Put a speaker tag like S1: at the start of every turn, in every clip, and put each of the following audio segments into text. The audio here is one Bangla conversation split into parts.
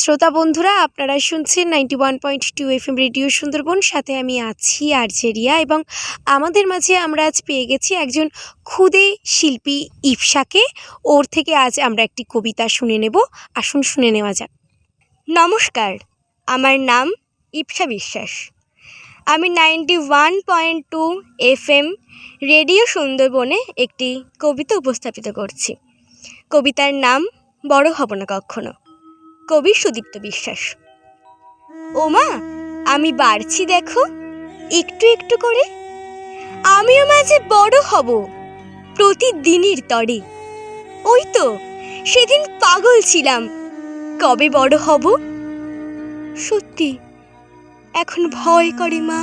S1: শ্রোতা বন্ধুরা, আপনারা শুনছেন ninety one point two F M radio Sundarban. সাথে আমি আছি আর্জেরিয়া এবং আমাদের মাঝে আমরা আজ পেয়ে গেছি একজন খুদে শিল্পী ইপসাকে ওর থেকে আজ আমরা একটি কবিতা শুনে নেব। আসুন শুনে নেওয়া যাক।
S2: নমস্কার, আমার নাম ইপসা বিশ্বাস। আমি ninety one point two F M radio সুন্দরবনে একটি কবিতা উপস্থাপিত করছি। কবিতার নাম বড় হব না কখনো। কবি সুদীপ্ত বিশ্বাস। ওমা, আমি বাড়ছি দেখো, একটু একটু করে। আমিও মাঝে বড় হব প্রতিদিনের তরে। ওই তো, সেদিন পাগল ছিলাম, কবে বড় হব? সত্যি, এখন ভয় করে মা,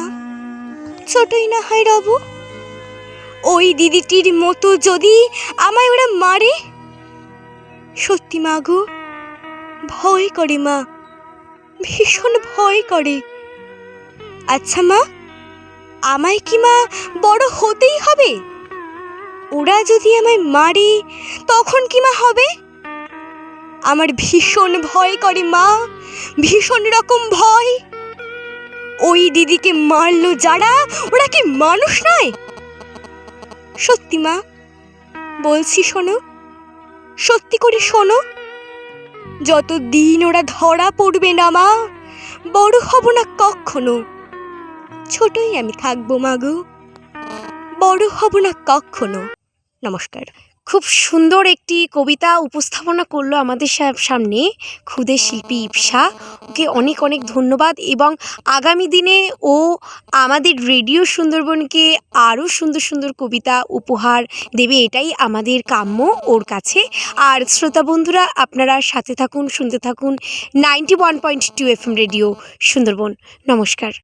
S2: ছোটই না হয় রব। ওই দিদিটির মতো যদি আমায় ওরা মারে? সত্যি মা গো ভয় করে, মা। ভীষণ ভয় করে। আচ্ছা মা, আমায় কি, মা, বড় হতেই হবে? ওরা যদি আমায় মারে, তখন কি, মা, হবে? আমার ভীষণ ভয় করে, মা। ভীষণ রকম ভয়। ওই দিদিকে মারলো যারা, ওরা কি মানুষ নয়? সত্যি, মা, বলছি শোনো। সত্যি করে শোনো। যতদিন ওরা ধরা পড়বে না, মা, বড় হব না কখনো। ছোটই আমি থাকব মাগো বড় হব না কখনো। নমস্কার।
S1: খুব সুন্দর একটি কবিতা উপস্থাপনা করল আমাদের সামনে ক্ষুদে শিল্পী ইপসা ওকে অনেক অনেক ধন্যবাদ এবং আগামী দিনে ও আমাদের রেডিও সুন্দরবনকে আরও সুন্দর সুন্দর কবিতা উপহার দেবে এটাই আমাদের কাম্য ওর কাছে। আর শ্রোতা বন্ধুরা, আপনারা সাথে থাকুন, শুনতে থাকুন। Ninety one point two F radio Sundarban. নমস্কার।